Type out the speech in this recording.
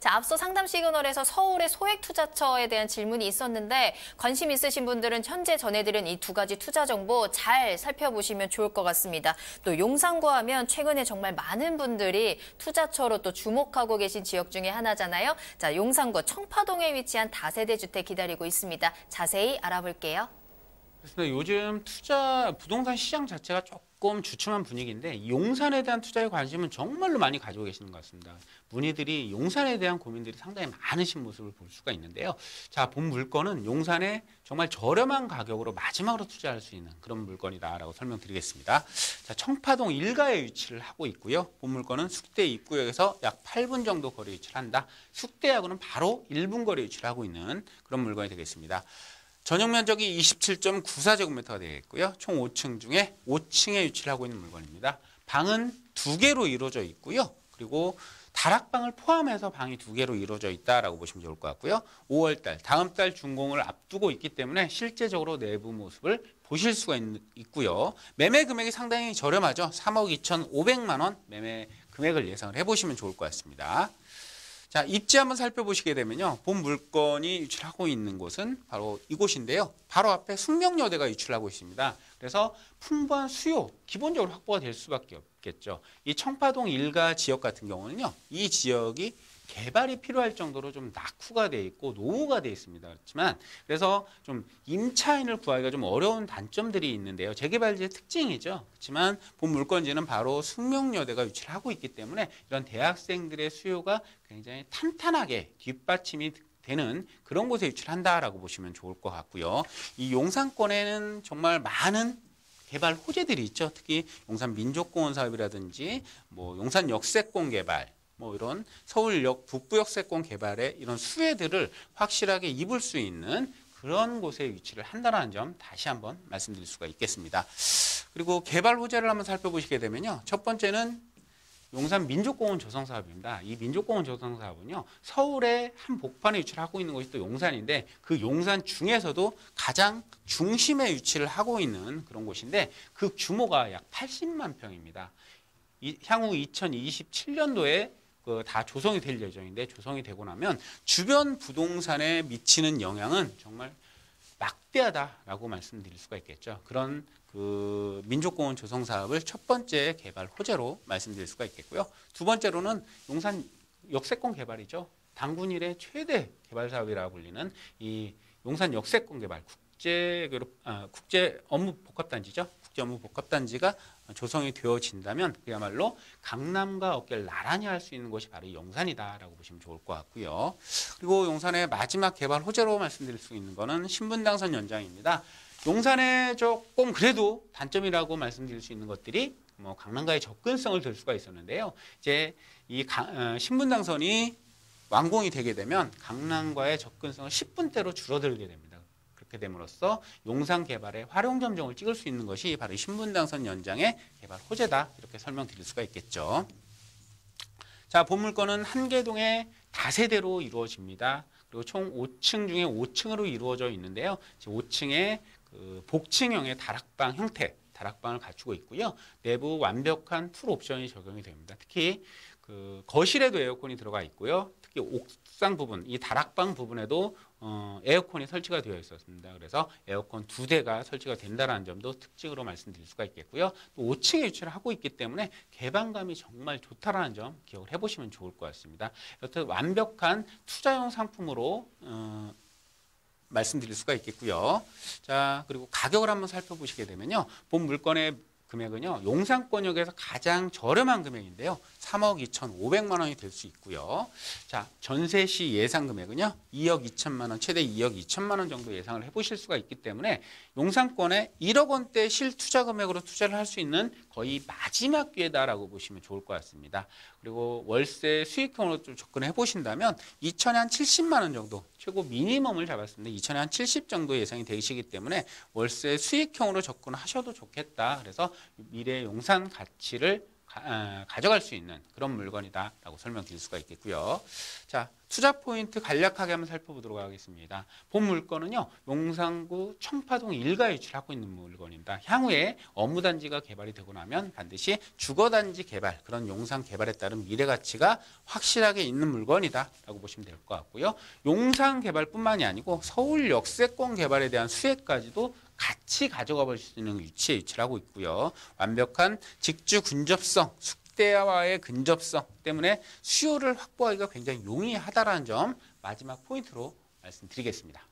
자, 앞서 상담 시그널에서 서울의 소액 투자처에 대한 질문이 있었는데 관심 있으신 분들은 현재 전해드린 이 두 가지 투자 정보 잘 살펴보시면 좋을 것 같습니다. 또 용산구 하면 최근에 정말 많은 분들이 투자처로 또 주목하고 계신 지역 중에 하나잖아요. 자, 용산구 청파동에 위치한 다세대 주택 기다리고 있습니다. 자세히 알아볼게요. 그래서 요즘 투자 부동산 시장 자체가 조금 주춤한 분위기인데 용산에 대한 투자에 관심은 정말로 많이 가지고 계시는 것 같습니다. 문의들이 용산에 대한 고민들이 상당히 많으신 모습을 볼 수가 있는데요. 자, 본 물건은 용산에 정말 저렴한 가격으로 마지막으로 투자할 수 있는 그런 물건이다라고 설명드리겠습니다. 자, 청파동 일가에 위치를 하고 있고요. 본 물건은 숙대 입구역에서 약 8분 정도 거리 위치를 한다. 숙대하고는 바로 1분 거리 위치를 하고 있는 그런 물건이 되겠습니다. 전용 면적이 27.94제곱미터가 되겠고요. 총 5층 중에 5층에 위치를 하고 있는 물건입니다. 방은 두 개로 이루어져 있고요. 그리고 다락방을 포함해서 방이 두 개로 이루어져 있다라고 보시면 좋을 것 같고요. 5월 달 다음 달 준공을 앞두고 있기 때문에 실제적으로 내부 모습을 보실 수가 있, 고요 매매 금액이 상당히 저렴하죠. 3억 2,500만 원 매매 금액을 예상을 해보시면 좋을 것 같습니다. 자, 입지 한번 살펴보시게 되면요. 본 물건이 유출하고 있는 곳은 바로 이곳인데요. 바로 앞에 숙명여대가 유출하고 있습니다. 그래서 풍부한 수요, 기본적으로 확보가 될 수밖에 없겠죠. 이 청파동 일가 지역 같은 경우는요. 이 지역이 개발이 필요할 정도로 좀 낙후가 돼 있고 노후가 돼 있습니다. 그렇지만 그래서 좀 임차인을 구하기가 좀 어려운 단점들이 있는데요. 재개발지의 특징이죠. 그렇지만 본 물건지는 바로 숙명여대가 위치를 하고 있기 때문에 이런 대학생들의 수요가 굉장히 탄탄하게 뒷받침이 되는 그런 곳에 위치를 한다라고 보시면 좋을 것 같고요. 이 용산권에는 정말 많은 개발 호재들이 있죠. 특히 용산 민족공원 사업이라든지 뭐 용산 역세권 개발 뭐 이런 서울역 북부역세권 개발에 이런 수혜들을 확실하게 입을 수 있는 그런 곳에 위치를 한다는 점 다시 한번 말씀드릴 수가 있겠습니다. 그리고 개발 호재를 한번 살펴보시게 되면요. 첫 번째는 용산 민족공원 조성 사업입니다. 이 민족공원 조성 사업은요, 서울의 한 복판에 위치를 하고 있는 곳이 또 용산인데, 그 용산 중에서도 가장 중심에 위치를 하고 있는 그런 곳인데, 그 규모가 약 80만 평입니다. 이, 향후 2027년도에 그 다 조성이 될 예정인데 조성이 되고 나면 주변 부동산에 미치는 영향은 정말 막대하다라고 말씀드릴 수가 있겠죠. 그런 그 민족공원 조성 사업을 첫 번째 개발 호재로 말씀드릴 수가 있겠고요. 두 번째로는 용산 역세권 개발이죠. 당군 일의 최대 개발 사업이라고 불리는 이 용산 역세권 개발 국제 아, 국제 업무 복합 단지죠. 국제 업무 복합 단지가 조성이 되어진다면 그야말로 강남과 어깨를 나란히 할 수 있는 곳이 바로 용산이다라고 보시면 좋을 것 같고요. 그리고 용산의 마지막 개발 호재로 말씀드릴 수 있는 거는 신분당선 연장입니다. 용산에 조금 그래도 단점이라고 말씀드릴 수 있는 것들이 뭐 강남과의 접근성을 들 수가 있었는데요. 이제 이 어, 신분당선이 완공이 되게 되면 강남과의 접근성을 10분대로 줄어들게 됩니다. 그렇게 됨으로써 용산 개발의 활용 점정을 찍을 수 있는 것이 바로 신분당선 연장의 개발 호재다 이렇게 설명드릴 수가 있겠죠. 자, 본물건은 한계동의 다세대로 이루어집니다. 그리고 총 5층 중에 5층으로 이루어져 있는데요. 5층에 그 복층형의 다락방 형태, 다락방을 갖추고 있고요. 내부 완벽한 풀 옵션이 적용이 됩니다. 특히 그 거실에도 에어컨이 들어가 있고요. 특히 옥상 부분, 이 다락방 부분에도 어, 에어컨이 설치가 되어 있었습니다. 그래서 에어컨 두 대가 설치가 된다는 점도 특징으로 말씀드릴 수가 있겠고요. 또 5층에 위치를 하고 있기 때문에 개방감이 정말 좋다라는 점 기억을 해보시면 좋을 것 같습니다. 여튼 완벽한 투자용 상품으로 어, 말씀드릴 수가 있겠고요. 자, 그리고 가격을 한번 살펴보시게 되면요. 본 물건의 금액은요. 용산권역에서 가장 저렴한 금액인데요. 3억 2,500만 원이 될 수 있고요. 자, 전세 시 예상 금액은요. 2억 2천만 원, 최대 2억 2천만 원 정도 예상을 해보실 수가 있기 때문에 용산권에 1억 원대 실투자 금액으로 투자를 할 수 있는 거의 마지막 기회다라고 보시면 좋을 것 같습니다. 그리고 월세 수익형으로 좀 접근해 보신다면 2천에 한 70만 원 정도 최고 미니멈을 잡았습니다. 2천에 한 70 정도 예상이 되시기 때문에 월세 수익형으로 접근하셔도 좋겠다. 그래서 미래 용산 가치를 가, 져갈수 있는 그런 물건이다라고 설명드릴 수가 있겠고요. 자, 투자 포인트 간략하게 한번 살펴보도록 하겠습니다. 본 물건은요, 용산구 청파동 일가 유치하고 있는 물건입니다. 향후에 업무단지가 개발이 되고 나면 반드시 주거단지 개발, 그런 용산 개발에 따른 미래 가치가 확실하게 있는 물건이다라고 보시면 될 것 같고요. 용산 개발뿐만이 아니고 서울 역세권 개발에 대한 수혜까지도 같이 가져가 볼 수 있는 위치에 위치를 하고 있고요. 완벽한 직주 근접성, 숙 대와의 근접성 때문에 수요를 확보하기가 굉장히 용이하다라는 점 마지막 포인트로 말씀드리겠습니다.